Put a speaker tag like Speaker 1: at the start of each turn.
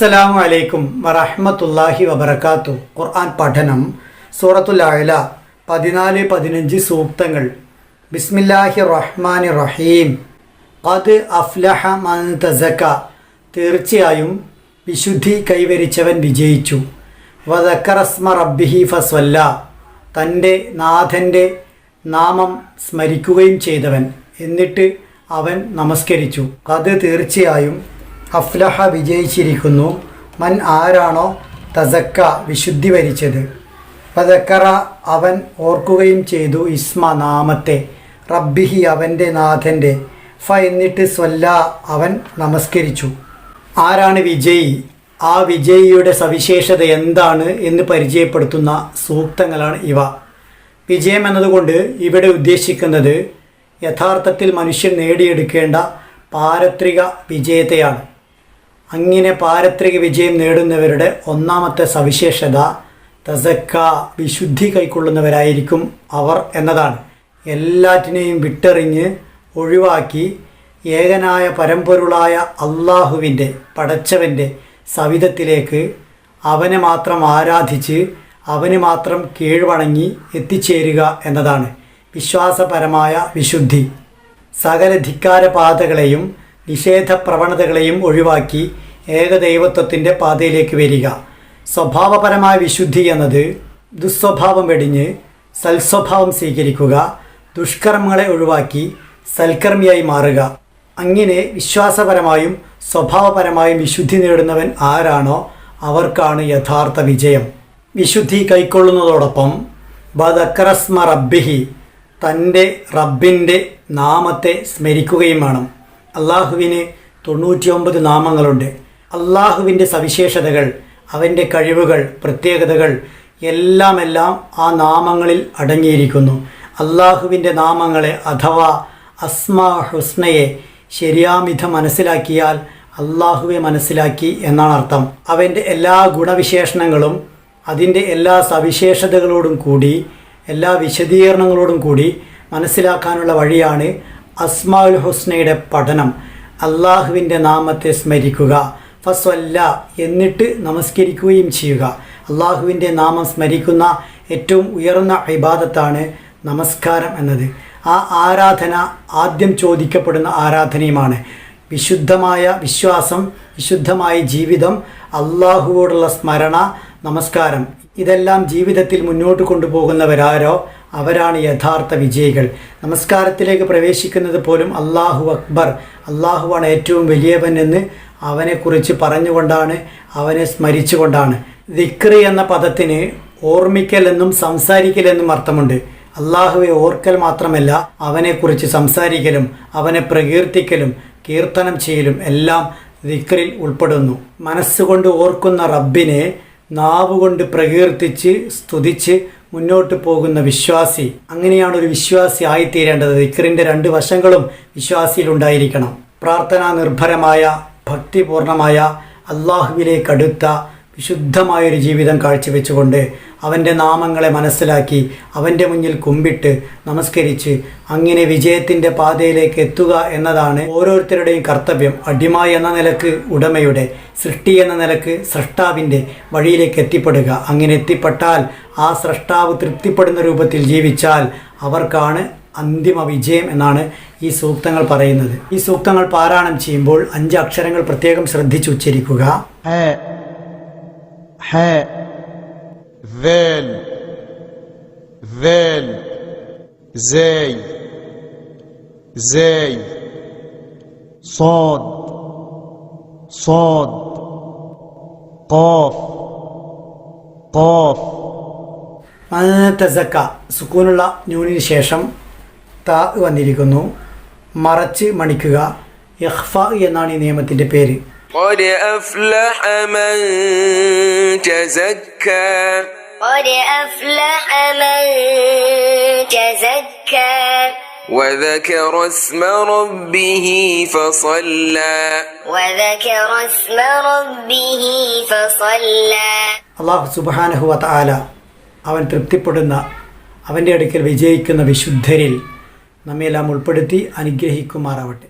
Speaker 1: അസ്സലാമു അലൈക്കും വറഹ്മത്തുള്ളാഹി വബർക്കാത്തു ഖുർആൻ പഠനം സൂറത്തുൽ അഴല പതിനാല് പതിനഞ്ച് സൂക്തങ്ങൾ. ബിസ്മില്ലാഹി റഹ്മാൻ റഹീം അത് അഫ്ലഹ മൻ തസക്ക തീർച്ചയായും വിശുദ്ധി കൈവരിച്ചവൻ വിജയിച്ചു. വദക്കറസ്മ റബ്ബിഹി ഫസ്വല്ല. തന്റെ നാഥന്റെ നാമം സ്മരിക്കുകയും ചെയ്തവൻ. എന്നിട്ട് അവൻ നമസ്കരിച്ചു. അത് തീർച്ചയായും അഫ്ലഹ വിജയിച്ചിരിക്കുന്നു. മൻ ആരാണോ തസക്ക വിശുദ്ധി വരിച്ചത്. പതക്കറ അവൻ ഓർക്കുകയും ചെയ്തു ഇസ്മ നാമത്തെ റബ്ബിഹി അവന്റെ നാഥന്റെ ഫ എന്നിട്ട് സ്വല്ല അവൻ നമസ്കരിച്ചു. ആരാണ് വിജയി? ആ വിജയിയുടെ സവിശേഷത എന്താണ് എന്ന് പരിചയപ്പെടുത്തുന്ന സൂക്തങ്ങളാണ് ഇവ. വിജയം എന്നതുകൊണ്ട് ഇവിടെ ഉദ്ദേശിക്കുന്നത് യഥാർത്ഥത്തിൽ മനുഷ്യൻ നേടിയെടുക്കേണ്ട പാരത്രിക വിജയത്തെയാണ് അങ്ങനെ പാരത്രിക വിജയം നേടുന്നവരുടെ ഒന്നാമത്തെ സവിശേഷത തസക്ക വിശുദ്ധി കൈക്കൊള്ളുന്നവരായിരിക്കും അവർ എന്നതാണ്. എല്ലാറ്റിനെയും വിട്ടെറിഞ്ഞ് ഒഴിവാക്കി ഏകനായ പരമ്പൊരുളായ അള്ളാഹുവിന്റെ പടച്ചവന്റെ സവിധത്തിലേക്ക് അവനെ മാത്രം ആരാധിച്ച് അവന് മാത്രം കീഴ്വണങ്ങി എത്തിച്ചേരുക എന്നതാണ്. വിശ്വാസപരമായ വിശുദ്ധി. സകല ധിക്കാര പാതകളെയും നിഷേധ പ്രവണതകളെയും ഒഴിവാക്കി ഏകദൈവത്വത്തിന്റെ പാതയിലേക്ക് വരിക. സ്വഭാവപരമായ വിശുദ്ധി എന്നത് ദുസ്വഭാവം വെടിഞ്ഞ് സൽസ്വഭാവം സ്വീകരിക്കുക ദുഷ്കർമ്മങ്ങളെ ഒഴിവാക്കി സൽക്കർമ്മിയായി മാറുക. അങ്ങനെ വിശ്വാസപരമായും സ്വഭാവപരമായും വിശുദ്ധി നേടുന്നവൻ ആരാണോ അവർക്കാണ് യഥാർത്ഥ വിജയം. വിശുദ്ധി കൈക്കൊള്ളുന്നതോടൊപ്പം ബദക്രസ്മ റബ്ബിഹി തന്റെ റബ്ബിന്റെ നാമത്തെ സ്മരിക്കുകയും വേണം. അള്ളാഹുവിന് തൊണ്ണൂറ്റിയൊമ്പത് നാമങ്ങളുണ്ട്. അള്ളാഹുവിന്റെ സവിശേഷതകൾ അവന്റെ കഴിവുകൾ പ്രത്യേകതകൾ എല്ലാമെല്ലാം ആ നാമങ്ങളിൽ അടങ്ങിയിരിക്കുന്നു. അള്ളാഹുവിന്റെ നാമങ്ങളെ അഥവാ അസ്മാ ഹുസ്നയെ ശരിയാമിധം മനസ്സിലാക്കിയാൽ അള്ളാഹുവെ മനസ്സിലാക്കി എന്നാണ് അർത്ഥം. അവന്റെ എല്ലാ ഗുണവിശേഷണങ്ങളും അതിന്റെ എല്ലാ സവിശേഷതകളോടും കൂടി എല്ലാ വിശദീകരണങ്ങളോടും കൂടി മനസ്സിലാക്കാനുള്ള വഴിയാണ് അസ്മാഉൽ ഹുസ്നയുടെ പഠനം. അള്ളാഹുവിന്റെ നാമത്തെ സ്മരിക്കുക. ഫസ്വല്ല എന്നിട്ട് നമസ്കരിക്കുകയും ചെയ്യുക. അള്ളാഹുവിന്റെ നാമം സ്മരിക്കുന്ന ഏറ്റവും ഉയർന്ന ഇബാദത്താണ് നമസ്കാരം എന്നത്. ആ ആരാധന ആദ്യം ചോദിക്കപ്പെടുന്ന ആരാധനയുമാണ്. വിശുദ്ധമായ വിശ്വാസം വിശുദ്ധമായ ജീവിതം അള്ളാഹുവോടുള്ള സ്മരണ നമസ്കാരം. ഇതെല്ലാം ജീവിതത്തിൽ മുന്നോട്ട് കൊണ്ടുപോകുന്നവരാരോ? അവരാണ് യഥാർത്ഥ വിജയികൾ. നമസ്കാരത്തിലേക്ക് പ്രവേശിക്കുന്നത് പോലും അള്ളാഹു അക്ബർ. അള്ളാഹുവാണ് ഏറ്റവും വലിയവൻ എന്ന് അവനെക്കുറിച്ച് പറഞ്ഞുകൊണ്ടാണ് അവനെ സ്മരിച്ചുകൊണ്ടാണ്. ദിക്രി എന്ന പദത്തിന് ഓർമ്മിക്കൽ എന്നും സംസാരിക്കൽ എന്നും അർത്ഥമുണ്ട്. അള്ളാഹുവെ ഓർക്കൽ മാത്രമല്ല അവനെക്കുറിച്ച് സംസാരിക്കലും അവനെ പ്രകീർത്തിക്കലും കീർത്തനം ചെയ്യലും എല്ലാം ദിക്റിൽ ഉൾപ്പെടുന്നു. മനസ്സുകൊണ്ട് ഓർക്കുന്ന റബ്ബിനെ നാവുകൊണ്ട് പ്രകീർത്തിച്ച് സ്തുതിച്ച് മുന്നോട്ട് പോകുന്ന വിശ്വാസി. അങ്ങനെയാണ് ഒരു വിശ്വാസി ആയിത്തീരേണ്ടത്. ദിക്റിന്റെ രണ്ട് വശങ്ങളും വിശ്വാസിയിലുണ്ടായിരിക്കണം. പ്രാർത്ഥനാ നിർഭരമായ ഭക്തിപൂർണമായ അള്ളാഹുവിലേക്കടുത്ത വിശുദ്ധമായൊരു ജീവിതം കാഴ്ചവെച്ചുകൊണ്ട് അവന്റെ നാമങ്ങളെ മനസ്സിലാക്കി അവന്റെ മുന്നിൽ കുമ്പിട്ട് നമസ്കരിച്ച് അങ്ങനെ വിജയത്തിന്റെ പാതയിലേക്ക് എത്തുക എന്നതാണ് ഓരോരുത്തരുടെയും കർത്തവ്യം. അടിമ എന്ന നിലയ്ക്ക് ഉടമയുടെ സൃഷ്ടി എന്ന നിലയ്ക്ക് സൃഷ്ടാവിന്റെ വഴിയിലേക്ക് എത്തിപ്പെടുക. അങ്ങനെ എത്തിപ്പെട്ടാൽ ആ സൃഷ്ടാവ് തൃപ്തിപ്പെടുന്ന രൂപത്തിൽ ജീവിച്ചാൽ അവർക്കാണ് അന്തിമ വിജയം എന്നാണ് ഈ സൂക്തങ്ങൾ പറയുന്നത്. ഈ സൂക്തങ്ങൾ പാരായണം ചെയ്യുമ്പോൾ അഞ്ച് അക്ഷരങ്ങൾ പ്രത്യേകം ശ്രദ്ധിച്ചുച്ചരിക്കുക
Speaker 2: حاء حاء ذال ذال زاي زاي صاد صاد قاف قاف
Speaker 1: തസക്ക സുക്കൂനുള്ള ന്യൂനിന് ശേഷം ത വന്നിരിക്കുന്നു മറച്ച് മണിക്കുക ഇഹ്ഫ എന്നാണ് ഈ നിയമത്തിൻ്റെ പേര്
Speaker 3: قد أفلح من تزكى
Speaker 4: قد أفلح من تزكى
Speaker 3: وذكر اسم ربه فصلى
Speaker 4: وذكر اسم ربه فصلى
Speaker 1: അള്ളാഹു സുബാനഹുവ ആല അവൻ തൃപ്തിപ്പെടുന്ന അവൻ്റെ അടുക്കൽ വിജയിക്കുന്ന വിശുദ്ധരിൽ നമ്മയെല്ലാം ഉൾപ്പെടുത്തി അനുഗ്രഹിക്കുമാറാവട്ടെ